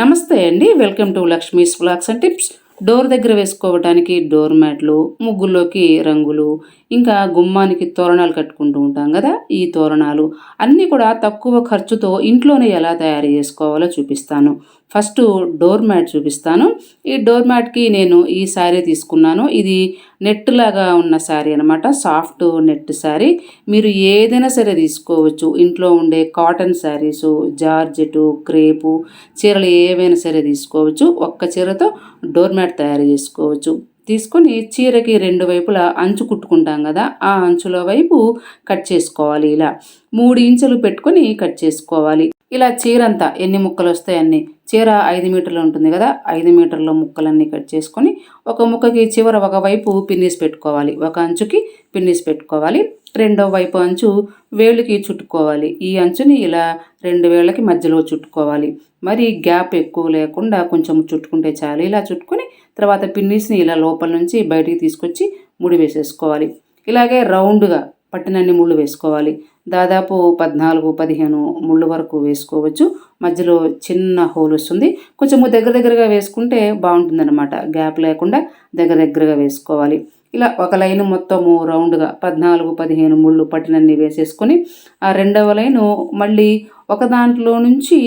నమస్తే అండి. Welcome to Lakshmi's flax and tips. Door దగ్గర వేసుకోవడానికి డోర్ మ్యాట్లు ముగ్గుల్లోకి రంగులు ఇంకా గుమ్మానికి తోరణాలు కట్టుకుంటూ ఉంటాం కదా. ఈ తోరణాలు అన్నీ కూడా తక్కువ ఖర్చుతో ఇంట్లోనే ఎలా తయారు చేసుకోవాలో చూపిస్తాను. ఫస్ట్ డోర్ మ్యాట్ చూపిస్తాను. ఈ డోర్ మ్యాట్కి నేను ఈ శారీ తీసుకున్నాను. ఇది నెట్ లాగా ఉన్న శారీ అనమాట సాఫ్ట్ నెట్ శారీ. మీరు ఏదైనా సరే తీసుకోవచ్చు. ఇంట్లో ఉండే కాటన్ శారీస్ జార్జెట్ క్రేపు చీరలు ఏవైనా సరే తీసుకోవచ్చు. ఒక్క చీరతో డోర్ మ్యాట్ తయారు చేసుకోవచ్చు. తీసుకొని చీరకి రెండు వైపులా అంచు కుట్టుకుంటాం కదా ఆ అంచుల వైపు కట్ చేసుకోవాలి ఇలా. మూడు ఇంచులు పెట్టుకొని కట్ చేసుకోవాలి. ఇలా చీరంతా ఎన్ని ముక్కలు వస్తాయి అన్నీ? చీర ఐదు మీటర్లు ఉంటుంది కదా ఐదు మీటర్ల ముక్కలన్నీ కట్ చేసుకొని ఒక ముక్కకి చివర ఒక వైపు పెట్టుకోవాలి. ఒక అంచుకి పిన్నీస్ పెట్టుకోవాలి. రెండో వైపు అంచు వేలుకి చుట్టుకోవాలి. ఈ అంచుని ఇలా రెండు వేళ్ళకి మధ్యలో చుట్టుకోవాలి. మరి గ్యాప్ ఎక్కువ లేకుండా కొంచెం చుట్టుకుంటే చాలు. ఇలా చుట్టుకొని తర్వాత పిన్నీస్ని ఇలా లోపల నుంచి బయటికి తీసుకొచ్చి ముడి వేసేసుకోవాలి. ఇలాగే రౌండ్గా పట్టినన్ని ముళ్ళు వేసుకోవాలి. దాదాపు పద్నాలుగు పదిహేను ముళ్ళు వరకు వేసుకోవచ్చు. మధ్యలో చిన్న హోల్ వస్తుంది. కొంచెము దగ్గర దగ్గరగా వేసుకుంటే బాగుంటుందన్నమాట. గ్యాప్ లేకుండా దగ్గర దగ్గరగా వేసుకోవాలి. ఇలా ఒక లైన్ మొత్తము రౌండ్గా పద్నాలుగు పదిహేను ముళ్ళు పట్టినన్ని వేసేసుకొని ఆ రెండవ లైను మళ్ళీ ఒక దాంట్లో నుంచి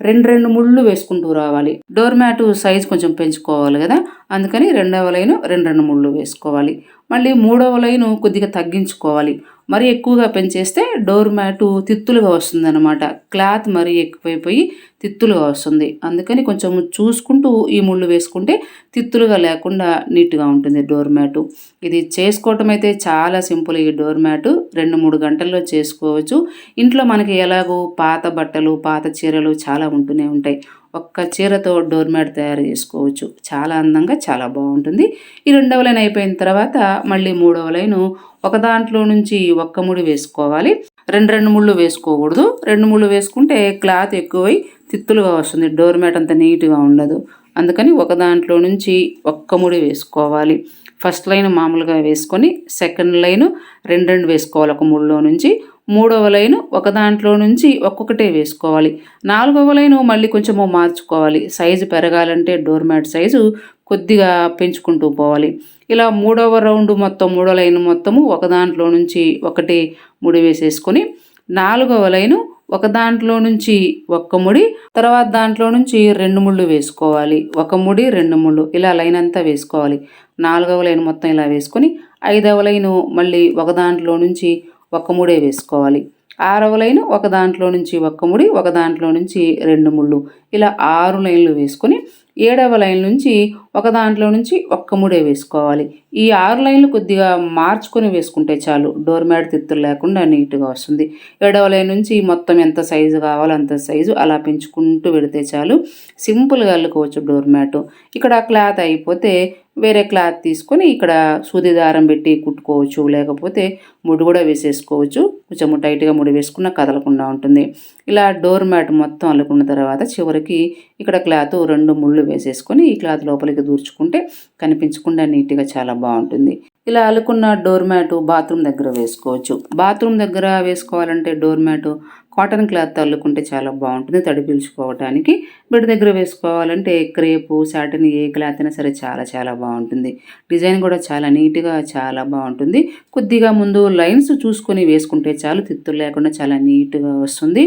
రెండు రెండు ముళ్ళు వేసుకుంటూ రావాలి. డోర్ మ్యాట్ సైజ్ కొంచెం పెంచుకోవాలి కదా. అందుకని రెండవ లైను రెండు రెండు ముళ్ళు వేసుకోవాలి. మళ్ళీ మూడవ లైను కొద్దిగా తగ్గించుకోవాలి. మరి ఎక్కువగా పెంచేస్తే డోర్ మ్యాటు తిత్తులుగా వస్తుందన్నమాట. క్లాత్ మరీ ఎక్కువైపోయి తిత్తులుగా వస్తుంది. అందుకని కొంచెం చూసుకుంటూ ఈ ముళ్ళు వేసుకుంటే తిత్తులుగా లేకుండా నీట్గా ఉంటుంది డోర్ మ్యాటు. ఇది చేసుకోవటం అయితే చాలా సింపుల్ ఈ డోర్ మ్యాటు. రెండు మూడు గంటల్లో చేసుకోవచ్చు. ఇంట్లో మనకి ఎలాగో పాత బట్టలు పాత చీరలు చాలా ఉంటూనే ఉంటాయి. ఒక్క చీరతో డోర్ మ్యాట్ తయారు చేసుకోవచ్చు. చాలా అందంగా చాలా బాగుంటుంది. ఈ రెండవ లైన్ అయిపోయిన తర్వాత మళ్ళీ మూడవ లైను ఒక దాంట్లో నుంచి ఒక్క ముడి వేసుకోవాలి. రెండు రెండు ముళ్ళు వేసుకోకూడదు. రెండు ముళ్ళు వేసుకుంటే క్లాత్ ఎక్కువై తిత్తులుగా వస్తుంది. డోర్ మ్యాట్ అంత నీట్గా ఉండదు. అందుకని ఒక దాంట్లో నుంచి ఒక్క ముడి వేసుకోవాలి. ఫస్ట్ లైన్ మామూలుగా వేసుకొని సెకండ్ లైన్ రెండు రెండు వేసుకోవాలి ఒక మూడులో నుంచి. మూడవ లైను ఒక దాంట్లో నుంచి ఒక్కొక్కటే వేసుకోవాలి. నాలుగవ లైను మళ్ళీ కొంచెము మార్చుకోవాలి. సైజు పెరగాలంటే డోర్ మ్యాట్ సైజు కొద్దిగా పెంచుకుంటూ పోవాలి. ఇలా మూడవ రౌండ్ మొత్తం మూడో లైన్ మొత్తము ఒక దాంట్లో నుంచి ఒకటి ముడి వేసేసుకొని నాలుగవ లైను ఒక దాంట్లో నుంచి ఒక్క ముడి తర్వాత దాంట్లో నుంచి రెండు ముళ్ళు వేసుకోవాలి. ఒక ముడి రెండు ముళ్ళు. ఇలా లైన్ అంతా వేసుకోవాలి. నాలుగవ లైన్ మొత్తం ఇలా వేసుకొని ఐదవ లైను మళ్ళీ ఒక దాంట్లో నుంచి ఒక ముడే వేసుకోవాలి. ఆరవ లైన్ ఒక దాంట్లో నుంచి ఒక్క ముడి ఒక దాంట్లో నుంచి రెండు ముళ్ళు. ఇలా ఆరు లైన్లు వేసుకొని ఏడవ లైన్ నుంచి ఒక దాంట్లో నుంచి ఒక్క ముడే వేసుకోవాలి. ఈ ఆరు లైన్లు కొద్దిగా మార్చుకొని వేసుకుంటే చాలు. డోర్ మ్యాట్ తిత్తులు లేకుండా నీట్గా వస్తుంది. ఏడవ లైన్ నుంచి మొత్తం ఎంత సైజు కావాలో అంత సైజు అలా పెంచుకుంటూ పెడితే చాలు. సింపుల్గా అల్లుకోవచ్చు డోర్ మ్యాట్. ఇక్కడ క్లాత్ అయిపోతే వేరే క్లాత్ తీసుకొని ఇక్కడ సూది దారం పెట్టి కుట్టుకోవచ్చు. లేకపోతే ముడి కూడా వేసేసుకోవచ్చు. కొంచెం టైట్గా ముడి వేసుకున్న కదలకుండా ఉంటుంది. ఇలా డోర్ మ్యాట్ మొత్తం అల్లుకున్న తర్వాత చివరికి ఇక్కడ క్లాత్ రెండు ముళ్ళు వేసేసుకొని ఈ క్లాత్ లోపలికి దూర్చుకుంటే కనిపించకుండా నీట్గా చాలా బాగుంటుంది. ఇలా అల్లుకున్న డోర్ మ్యాట్ బాత్రూమ్ దగ్గర వేసుకోవచ్చు. బాత్రూమ్ దగ్గర వేసుకోవాలంటే డోర్ మ్యాట్ కాటన్ క్లాత్ అల్లుకుంటే చాలా బాగుంటుంది తడి పీల్చుకోవడానికి బెడ్ దగ్గర వేసుకోవాలంటే క్రేపు సాటిన్ ఏ క్లాత్ అయినా సరే చాలా చాలా బాగుంటుంది. డిజైన్ కూడా చాలా నీట్గా చాలా బాగుంటుంది. కొద్దిగా ముందు లైన్స్ చూసుకొని వేసుకుంటే చాలు తిత్తులు లేకుండా చాలా నీట్గా వస్తుంది.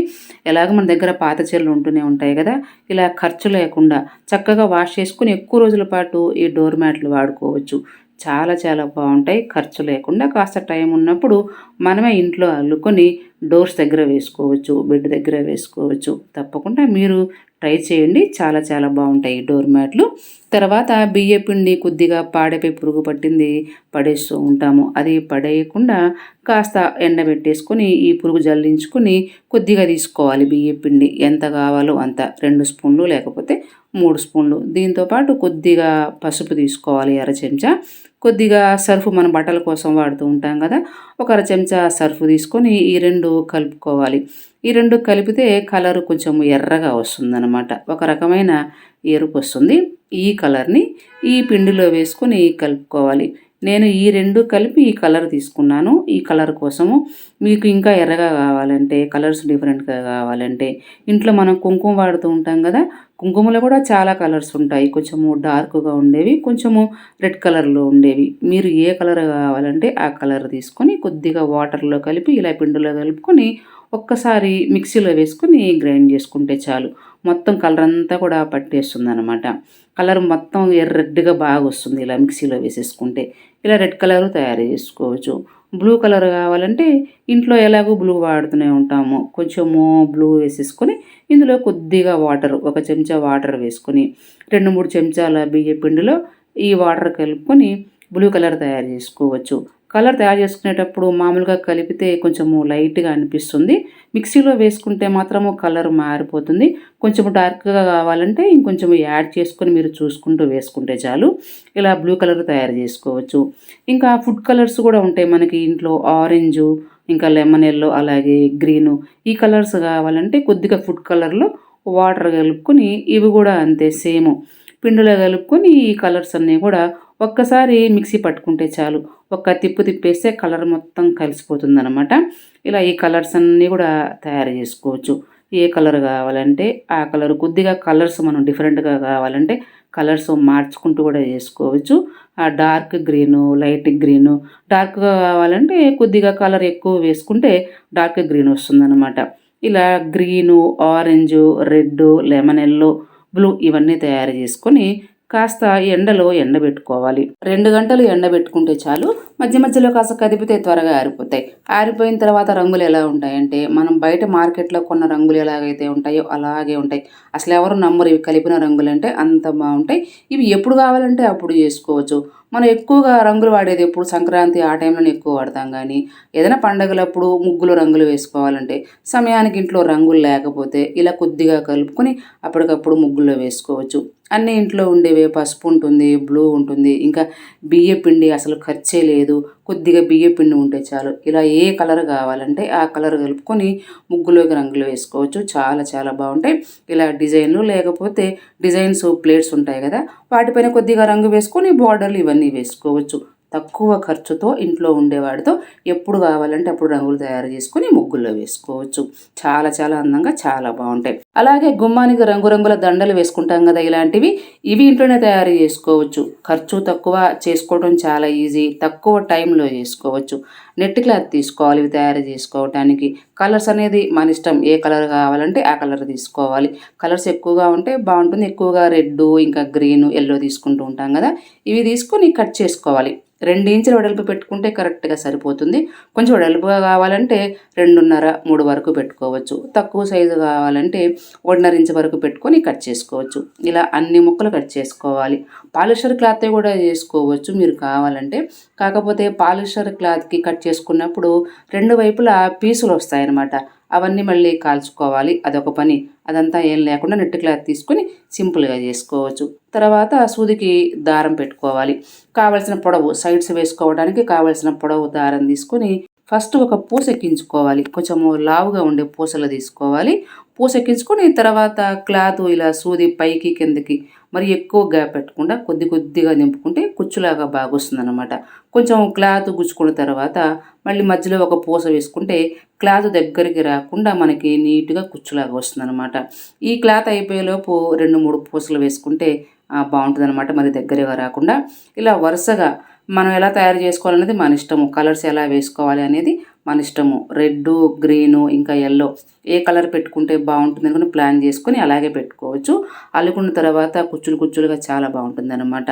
ఎలాగ మన దగ్గర పాత చీరలు ఉంటూనే ఉంటాయి కదా. ఇలా ఖర్చు లేకుండా చక్కగా వాష్ చేసుకుని ఎక్కువ రోజుల పాటు ఈ డోర్ మ్యాట్లు వాడుకోవచ్చు. చాలా చాలా బాగుంటాయి. ఖర్చు లేకుండా కాస్త టైం ఉన్నప్పుడు మనమే ఇంట్లో అల్లుకొని డోర్స్ దగ్గర వేసుకోవచ్చు బెడ్ దగ్గర వేసుకోవచ్చు. తప్పకుండా మీరు ట్రై చేయండి. చాలా చాలా బాగుంటాయి డోర్ మ్యాట్లు. తర్వాత బియ్య పిండి కొద్దిగా పాడైపోయి పురుగు పట్టింది పడేస్తూ ఉంటాము. అది పడేయకుండా కాస్త ఎండబెట్టేసుకొని ఈ పురుగు జల్లించుకొని కొద్దిగా తీసుకోవాలి బియ్య పిండి. ఎంత కావాలో అంత. రెండు స్పూన్లు లేకపోతే మూడు స్పూన్లు. దీంతోపాటు కొద్దిగా పసుపు తీసుకోవాలి అర చెంచా కొద్దిగా సర్ఫ్ మన బట్టల కోసం వాడుతూ ఉంటాం కదా. ఒక అర చెంచా సర్ఫ్ తీసుకొని ఈ రెండు కలుపుకోవాలి. ఈ రెండు కలిపితే కలర్ కొంచెం ఎర్రగా వస్తుందన్నమాట. ఒక రకమైన ఎరుపు వస్తుంది. ఈ కలర్ని ఈ పిండిలో వేసుకొని కలుపుకోవాలి. నేను ఈ రెండు కలిపి ఈ కలర్ తీసుకున్నాను. ఈ కలర్ కోసము మీకు ఇంకా ఎర్రగా కావాలంటే కలర్స్ డిఫరెంట్గా కావాలంటే ఇంట్లో మనం కుంకుమ వాడుతూ ఉంటాం కదా కుంకుమలో కూడా చాలా కలర్స్ ఉంటాయి. కొంచెము డార్క్గా ఉండేవి కొంచెము రెడ్ కలర్లో ఉండేవి. మీరు ఏ కలర్ కావాలంటే ఆ కలర్ తీసుకొని కొద్దిగా వాటర్లో కలిపి ఇలా పిండిలో కలుపుకొని ఒక్కసారి మిక్సీలో వేసుకొని గ్రైండ్ చేసుకుంటే చాలు. మొత్తం కలర్ అంతా కూడా పట్టేస్తుంది అనమాట కలర్ మొత్తం ఎర్ర రెడ్గా బాగా వస్తుంది ఇలా మిక్సీలో వేసేసుకుంటే. ఇలా రెడ్ కలర్ తయారు చేసుకోవచ్చు. బ్లూ కలర్ కావాలంటే ఇంట్లో ఎలాగో బ్లూ వాడుతూనే ఉంటాము. కొంచెము బ్లూ వేసేసుకొని ఇందులో కొద్దిగా వాటర్ ఒక చెంచా వాటర్ వేసుకొని రెండు మూడు చెంచాల బియ్య పిండిలో ఈ వాటర్ కలుపుకొని బ్లూ కలర్ తయారు చేసుకోవచ్చు. కలర్ తయారు చేసుకునేటప్పుడు మామూలుగా కలిపితే కొంచెము లైట్గా అనిపిస్తుంది. మిక్సీలో వేసుకుంటే మాత్రము కలర్ మారిపోతుంది. కొంచెం డార్క్గా కావాలంటే ఇంకొంచెం యాడ్ చేసుకొని మీరు చూసుకుంటూ వేసుకుంటే చాలు. ఇలా బ్లూ కలర్ తయారు చేసుకోవచ్చు. ఇంకా ఫుడ్ కలర్స్ కూడా ఉంటాయి మనకి ఇంట్లో. ఆరెంజు ఇంకా లెమన్ ఎల్లో అలాగే గ్రీను. ఈ కలర్స్ కావాలంటే కొద్దిగా ఫుడ్ కలర్లో వాటర్ కలుపుకొని ఇవి కూడా అంతే సేమ్. పిండిలో కలుపుకొని ఈ కలర్స్ అన్నీ కూడా ఒక్కసారి మిక్సీ పట్టుకుంటే చాలు. ఒక్క తిప్పు తిప్పేస్తే కలర్ మొత్తం కలిసిపోతుందనమాట ఇలా ఈ కలర్స్ అన్నీ కూడా తయారు చేసుకోవచ్చు. ఏ కలర్ కావాలంటే ఆ కలర్ కొద్దిగా కలర్స్ మనం డిఫరెంట్గా కావాలంటే కలర్స్ మార్చుకుంటూ కూడా చేసుకోవచ్చు. ఆ డార్క్ గ్రీను లైట్ గ్రీను డార్క్గా కావాలంటే కొద్దిగా కలర్ ఎక్కువ వేసుకుంటే డార్క్ గ్రీన్ వస్తుందన్నమాట. ఇలా green orange red lemon yellow blue ఇవన్నీ తయారు చేసుకొని కాస్త ఎండలో ఎండబెట్టుకోవాలి రెండు గంటలు ఎండబెట్టుకుంటే చాలు. మధ్య మధ్యలో కాస్త కదిపితే త్వరగా ఆరిపోతాయి. ఆరిపోయిన తర్వాత రంగులు ఎలా ఉంటాయంటే మనం బయట మార్కెట్లో కొన్న రంగులు ఎలాగైతే ఉంటాయో అలాగే ఉంటాయి. అసలు ఎవరు నమ్మరు ఇవి కలిపిన రంగులు అంటే అంత బాగుంటాయి. ఇవి ఎప్పుడు కావాలంటే అప్పుడు చేసుకోవచ్చు. మనం ఎక్కువగా రంగులు వాడేది ఎప్పుడు? సంక్రాంతి ఆ టైంలోనే ఎక్కువ వాడతాం కానీ ఏదైనా పండగలప్పుడు ముగ్గులు రంగులు వేసుకోవాలంటే సమయానికి ఇంట్లో రంగులు లేకపోతే ఇలా కొద్దిగా కలుపుకొని అప్పటికప్పుడు ముగ్గుల్లో వేసుకోవచ్చు. అన్ని ఇంట్లో ఉండేవే పసుపు ఉంటుంది బ్లూ ఉంటుంది. ఇంకా బియ్య పిండి అసలు ఖర్చే లేదు. కొద్దిగా బియ్య పిండి ఉంటే చాలు. ఇలా ఏ కలర్ కావాలంటే ఆ కలర్ కలుపుకొని ముగ్గులోకి రంగులు వేసుకోవచ్చు. చాలా చాలా బాగుంటాయి. ఇలా డిజైన్లు లేకపోతే డిజైన్స్ ప్లేట్స్ ఉంటాయి కదా వాటిపైన కొద్దిగా రంగు వేసుకొని బార్డర్లు ఇవన్నీ వేసుకోవచ్చు. తక్కువ ఖర్చుతో ఇంట్లో ఉండేవాడితో ఎప్పుడు కావాలంటే అప్పుడు రంగులు తయారు చేసుకుని ముగ్గుల్లో వేసుకోవచ్చు. చాలా చాలా అందంగా చాలా బాగుంటాయి. అలాగే గుమ్మానికి రంగురంగుల దండలు వేసుకుంటాం కదా ఇలాంటివి ఇవి ఇంట్లోనే తయారు చేసుకోవచ్చు. ఖర్చు తక్కువ చేసుకోవడం చాలా ఈజీ. తక్కువ టైంలో చేసుకోవచ్చు నెట్ క్లాత్ తీసుకోవాలి ఇవి తయారు చేసుకోవటానికి. కలర్స్ అనేది మన ఇష్టం. ఏ కలర్ కావాలంటే ఆ కలర్ తీసుకోవాలి. కలర్స్ ఎక్కువగా ఉంటే బాగుంటుంది. ఎక్కువగా రెడ్ ఇంకా గ్రీన్ ఎల్లో తీసుకుంటూ ఉంటాం కదా. ఇవి తీసుకొని కట్ చేసుకోవాలి. రెండు ఇంచుల వెడల్పు పెట్టుకుంటే కరెక్ట్గా సరిపోతుంది. కొంచెం వెడల్పుగా కావాలంటే రెండున్నర మూడు వరకు పెట్టుకోవచ్చు. తక్కువ సైజు కావాలంటే ఒకటిన్నర ఇంచు వరకు పెట్టుకొని కట్ చేసుకోవచ్చు. ఇలా అన్ని ముక్కలు కట్ చేసుకోవాలి. పాలిషర్ క్లాత్ కూడా చేసుకోవచ్చు మీరు కావాలంటే. కాకపోతే పాలిషర్ క్లాత్కి కట్ చేసుకున్నప్పుడు రెండు వైపులా పీసులు వస్తాయన్నమాట. అవన్నీ మళ్ళీ కాల్చుకోవాలి. అదొక పని. అదంతా ఏం లేకుండా నెట్ క్లాత్ తీసుకొని సింపుల్గా చేసుకోవచ్చు. తర్వాత సూదికి దారం పెట్టుకోవాలి. కావలసిన పొడవు సైడ్స్ వేసుకోవడానికి కావలసిన పొడవు దారం తీసుకొని ఫస్ట్ ఒక పూస ఎక్కించుకోవాలి. కొంచెము లావుగా ఉండే పూసలు తీసుకోవాలి. పూస ఎక్కించుకొని తర్వాత క్లాత్ ఇలా సూది పైకి కిందకి మరి ఎక్కువ గ్యాప్ పెట్టకుండా కొద్ది కొద్దిగా నింపుకుంటే కుచ్చులాగా బాగా అనమాట కొంచెం క్లాత్ గుచ్చుకున్న తర్వాత మళ్ళీ మధ్యలో ఒక పూస వేసుకుంటే క్లాత్ దగ్గరికి రాకుండా మనకి నీట్గా కుచ్చులాగా వస్తుంది అనమాట ఈ క్లాత్ అయిపోయేలోపు రెండు మూడు పూసలు వేసుకుంటే బాగుంటుంది అనమాట మరి దగ్గరగా రాకుండా ఇలా వరుసగా మనం ఎలా తయారు చేసుకోవాలనేది మన ఇష్టము. కలర్స్ ఎలా వేసుకోవాలి అనేది మన ఇష్టము. రెడ్ గ్రీను ఇంకా ఎల్లో ఏ కలర్ పెట్టుకుంటే బాగుంటుంది అనుకుని ప్లాన్ చేసుకొని అలాగే పెట్టుకోవచ్చు. అల్లుకున్న తర్వాత కుచ్చులు కుచ్చులుగా చాలా బాగుంటుంది అనమాట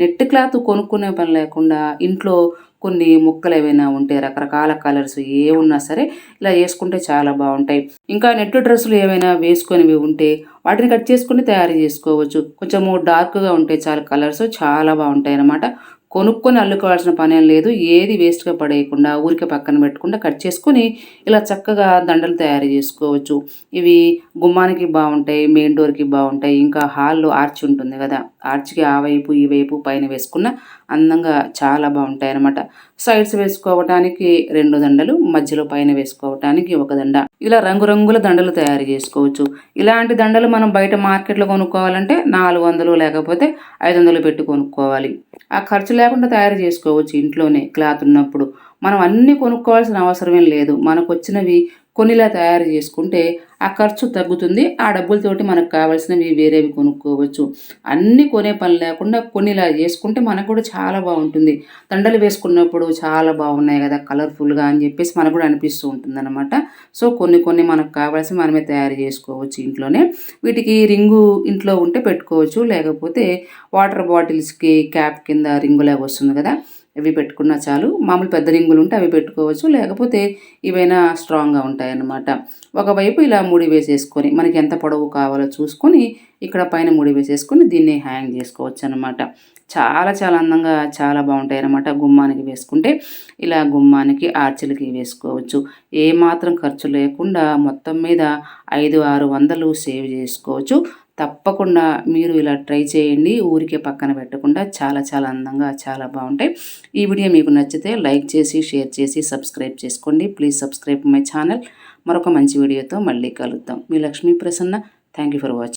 నెట్ క్లాత్ కొనుక్కునే పని లేకుండా ఇంట్లో కొన్ని ముక్కలు ఏవైనా ఉంటే రకరకాల కలర్స్ ఏ ఉన్నా సరే ఇలా వేసుకుంటే చాలా బాగుంటాయి. ఇంకా నెట్ డ్రెస్సులు ఏమైనా వేసుకొనివి ఉంటే వాటిని కట్ చేసుకుని తయారు చేసుకోవచ్చు. కొంచెము డార్క్గా ఉంటే చాలా కలర్స్ చాలా బాగుంటాయి అన్నమాట కొనుక్కొని అల్లుకోవాల్సిన పనేం లేదు. ఏది వేస్ట్గా పడేయకుండా ఊరికే పక్కన పెట్టకుండా కట్ చేసుకొని ఇలా చక్కగా దండలు తయారు చేసుకోవచ్చు. ఇవి గుమ్మానికి బాగుంటాయి మెయిన్ డోర్కి బాగుంటాయి. ఇంకా హాల్లో ఆర్చి ఉంటుంది కదా. ఆర్చికి ఆ వైపు ఈ వైపు పైన వేసుకున్న అందంగా చాలా బాగుంటాయి అనమాట సైడ్స్ వేసుకోవటానికి రెండు దండలు మధ్యలో పైన వేసుకోవటానికి ఒక దండ. ఇలా రంగురంగుల దండలు తయారు చేసుకోవచ్చు. ఇలాంటి దండలు మనం బయట మార్కెట్లో కొనుక్కోవాలంటే నాలుగు వందలు లేకపోతే ఐదు వందలు పెట్టి కొనుక్కోవాలి. ఆ ఖర్చు లేకుండా తయారు చేసుకోవచ్చు ఇంట్లోనే క్లాత్ ఉన్నప్పుడు. మనం అన్నీ కొనుక్కోవాల్సిన అవసరమేం లేదు. మనకు వచ్చినవి కొన్నిలా తయారు చేసుకుంటే ఆ ఖర్చు తగ్గుతుంది ఆ డబ్బులతోటి మనకు కావాల్సినవి వేరేవి కొనుక్కోవచ్చు. అన్నీ కొనే పని లేకుండా కొన్నిలా చేసుకుంటే మనకు కూడా చాలా బాగుంటుంది. దండలు వేసుకున్నప్పుడు చాలా బాగున్నాయి కదా కలర్ఫుల్గా అని చెప్పేసి మనకు కూడా అనిపిస్తూ ఉంటుంది అనమాట సో కొన్ని కొన్ని మనకు కావాల్సి మనమే తయారు చేసుకోవచ్చు ఇంట్లోనే. వీటికి రింగు ఇంట్లో ఉంటే పెట్టుకోవచ్చు లేకపోతే వాటర్ బాటిల్స్కి క్యాప్ కింద రింగులాగా వస్తుంది కదా. ఇవి పెట్టుకున్నా చాలు. మామూలు పెద్ద రింగులు ఉంటే అవి పెట్టుకోవచ్చు. లేకపోతే ఇవైనా స్ట్రాంగ్గా ఉంటాయి అన్నమాట ఒకవైపు ఇలా ముడి వేసేసుకొని మనకి ఎంత పొడవు కావాలో చూసుకొని ఇక్కడ పైన ముడి వేసేసుకొని దీన్ని హ్యాంగ్ చేసుకోవచ్చు అనమాట చాలా చాలా అందంగా చాలా బాగుంటాయి అనమాట గుమ్మానికి వేసుకుంటే. ఇలా గుమ్మానికి ఆర్చిలకి వేసుకోవచ్చు. ఏమాత్రం ఖర్చు లేకుండా మొత్తం మీద ఐదు ఆరు వందలు సేవ్ చేసుకోవచ్చు. తప్పకుండా మీరు ఇలా ట్రై చేయండి. ఊరికే పక్కన పెట్టకుండా చాలా చాలా అందంగా చాలా బాగుంటాయి. ఈ వీడియో మీకు నచ్చితే లైక్ చేసి షేర్ చేసి సబ్స్క్రైబ్ చేసుకోండి. Please subscribe my channel. మరొక మంచి వీడియోతో మళ్ళీ కలుద్దాం. మీ Lakshmi Prasanna. Thank you for watching.